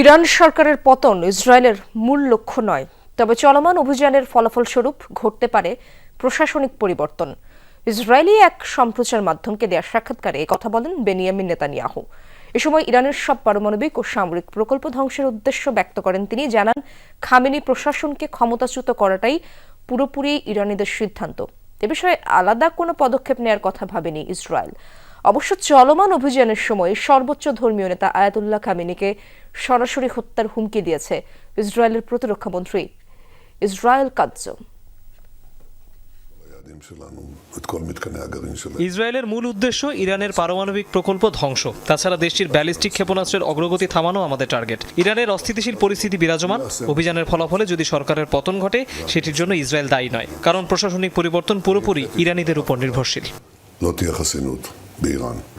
Iran সরকারের পতন ইসরায়েলের মূল লক্ষ্য নয়, তবে চলমান অভিযানের ফলাফলস্বরূপ ঘটতে পারে প্রশাসনিক পরিবর্তন। ইসরায়েলি এক সম্প্রচার মাধ্যমকে দেওয়া সাক্ষাৎকারে কথা বলেন বেনিয়ামিন নেতানিয়াহু। এ সময় ইরানের সব পারমাণবিক ও সামরিক প্রকল্প ধ্বংসের উদ্দেশ্য ব্যক্ত করেন তিনি, জানান, খামেনি প্রশাসনকে ক্ষমতাচ্যুত করাটাই পুরোপুরি ইরানিদের সিদ্ধান্ত। এ বিষয়ে আলাদা কোনো পদক্ষেপ নেওয়ার কথা ভাবেনি ইসরায়েল। অবশ্য চলমান অভিযানের সময় সর্বোচ্চ ধর্মীয় নেতা আয়াতুল্লাহ খামিনিকে সরাসরি হত্যার হুমকি দিয়েছে ইসরায়েলের প্রতিরক্ষা মন্ত্রী ইসরায়েল কাজ্জ ইসরায়েলের মূল উদ্দেশ্য ইরানের পারমাণবিক প্রকল্প ধ্বংস। তাছাড়া দেশটির ব্যালিস্টিক ক্ষেপণাস্ত্রের অগ্রগতি থামানো আমাদের টার্গেট। ইরানের অস্থিতিশীল পরিস্থিতি বিরাজমান। অভিযানের ফলাফলে যদি সরকারের পতন ঘটে সেটির জন্য ইসরায়েল দায়ী নয়। কারণ প্রশাসনিক পরিবর্তন পুরোপুরি ইরানিদের উপর নির্ভরশীল। Elon.